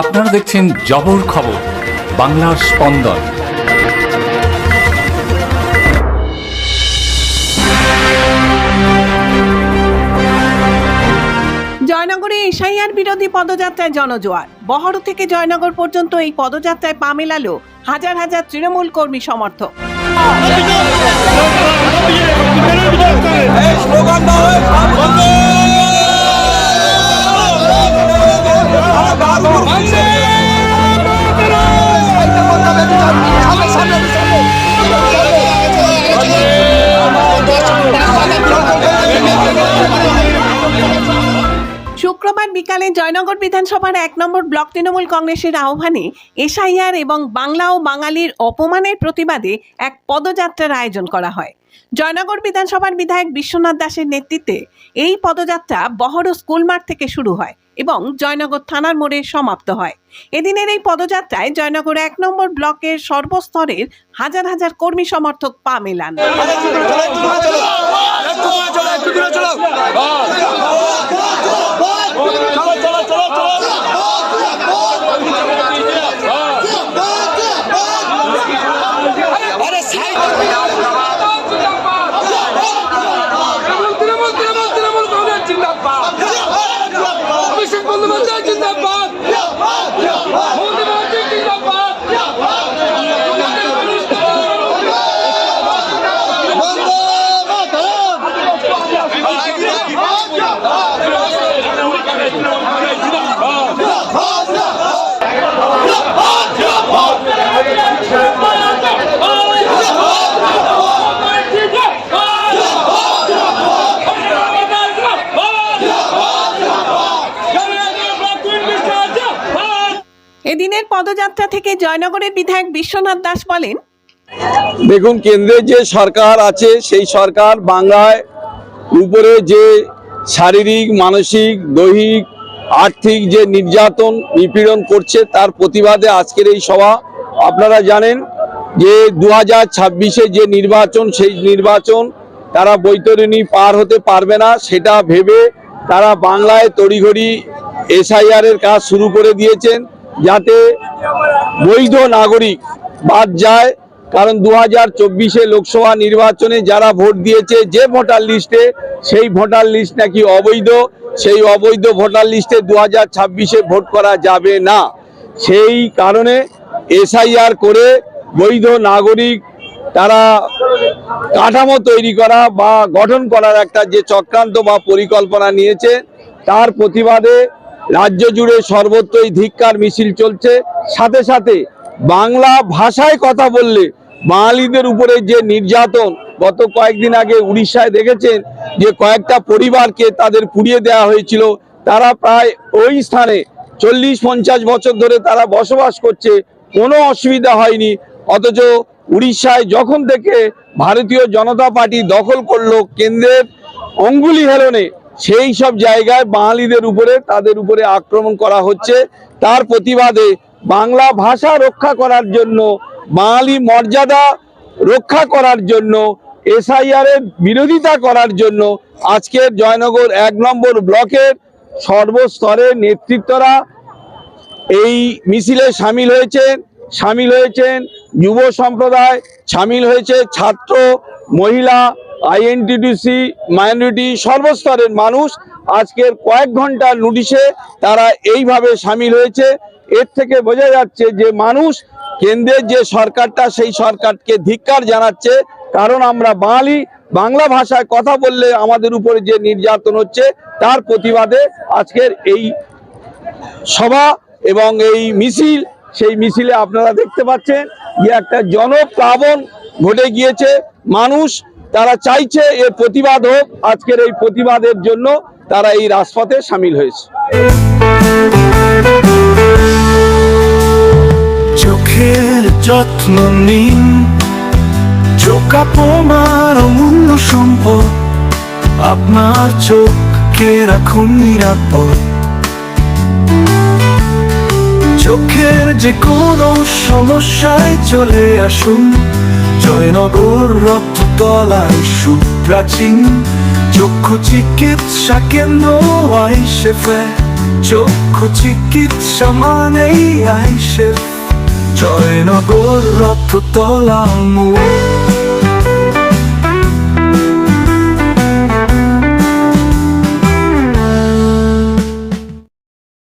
আপনারা দেখছেন জবর খবর বাংলার স্পন্দন। জয়নগরে এসআইআর বিরোধী পদযাত্রায় জনজোয়ার। বহরু থেকে জয়নগর পর্যন্ত এই পদযাত্রায় পা মেলালো হাজার হাজার তৃণমূল কর্মী সমর্থক। বিকালে জয়নগর বিধানসভার এক নম্বর ব্লক তৃণমূল কংগ্রেসের আহ্বানে এসআইআর এবং বাংলা ও বাঙালির অপমানের প্রতিবাদে এক পদযাত্রার আয়োজন করা হয় জয়নগর বিধানসভার বিধায়ক বিশ্বনাথ দাসের নেতৃত্বে এই পদযাত্রা বহর স্কুল মাঠ থেকে শুরু হয় এবং জয়নগর থানার মোড়ে সমাপ্ত হয় এদিনের এই পদযাত্রায় জয়নগর এক নম্বর ব্লকের সর্বস্তরের হাজার হাজার কর্মী সমর্থক পা মেলান তৃণমূল এদিনের পদযাত্রা থেকে জয়নগরের বিধায়ক বিশ্বনাথ দাস বলেন, দেখুন কেন্দ্রের যে সরকার আছে, সেই সরকার বাংলায় উপরে যে শারীরিক, মানসিক, দৈহিক, আর্থিক যে নির্যাতন, নিপীড়ন করছে, তার প্রতিবাদে আজকের এই সভা। আপনারা জানেন যে দু হাজার ছাব্বিশে যে নির্বাচন, সেই নির্বাচন তারা বৈতরণী পার হতে পারবে না, সেটা ভেবে তারা বাংলায় তড়িঘড়ি এসআইআর এর কাজ শুরু করে দিয়েছেন। যাতে বৈধ নাগরিক বাদ যায়। কারণ দু হাজার চব্বিশে লোকসভা নির্বাচনে যারা ভোট দিয়েছে, যে ভোটার লিস্টে সেই ভোটার লিস্ট নাকি অবৈধ, সেই অবৈধ ভোটার লিস্টে দু হাজার ছাব্বিশে ভোট করা যাবে না। সেই কারণে এসআইআর করে বৈধ নাগরিক তারা কাঠামো তৈরি করা বা গঠন করার একটা যে চক্রান্ত বা পরিকল্পনা নিয়েছে, তার প্রতিবাদে রাজ্য জুড়ে সর্বত্রই ধিক্কার মিছিল চলছে। সাথে সাথে বাংলা ভাষায় কথা বললে বাঙালিদের উপরে যে নির্যাতন, গত কয়েকদিন আগে উড়িষ্যায় দেখেছেন যে কয়েকটা পরিবারকে তাদের পুড়িয়ে দেওয়া হয়েছিল। তারা প্রায় ওই স্থানে চল্লিশ, পঞ্চাশ বছর ধরে তারা বসবাস করছে। কোনো অসুবিধা হয়নি। অথচ উড়িষ্যায় যখন থেকে ভারতীয় জনতা পার্টি দখল করল, কেন্দ্রের অঙ্গুলি হেলনে সেই সব জায়গায় বাঙালিদের উপরে, তাদের উপরে আক্রমণ করা হচ্ছে। তার প্রতিবাদে বাংলা ভাষা রক্ষা করার জন্য, বাঙালি মর্যাদা রক্ষা করার জন্য এসআইআর এর বিরোধিতা করার জন্য আজকের জয়নগর এক নম্বর ব্লকের সর্বস্তরের নেতৃত্বরা এই মিছিলে সামিল হয়েছেন। সামিল হয়েছেন যুব সম্প্রদায়, সামিল হয়েছে ছাত্র, মহিলা আইএনটিডিসি মাইনরিটি সর্বস্তরের মানুষ আজকের কয়েক ঘণ্টার নোটিশে তারা এইভাবে সামিল হয়েছে। এর থেকে বোঝা যাচ্ছে যে মানুষ কেন্দ্রের যে সরকারটা, সেই সরকারকে ধিক্কার জানাচ্ছে। কারণ আমরা বাঙালি, বাংলা ভাষায় কথা বললে আমাদের উপরে যে নির্যাতন হচ্ছে, তার প্রতিবাদে আজকের এই সভা এবং এই মিছিল, সেই মিছিলে আপনারা দেখতে পাচ্ছেন যে একটা জনপ্লাবন ঘটে গিয়েছে। মানুষ তারা চাইছে এর প্রতিবাদ হোক, আজকের এই প্রতিবাদের জন্য তারা এই রাজপথে সামিল হয়েছে। চোখের যত্ন নিন, চোখ আপনার অমূল্য সম্পদ, আপনার চোখকে রাখুন নিরাপদ। চোখের যে কোনো সমস্যায় চলে আসুন, জয়নগর রক্ত তলায় সুপ্রাচীন চক্ষু চিকিৎসা কেন্দ্র আইসেফে চক্ষু চিকিৎসা মানেই আইসেফ। জয়নগর রথতলা মোড়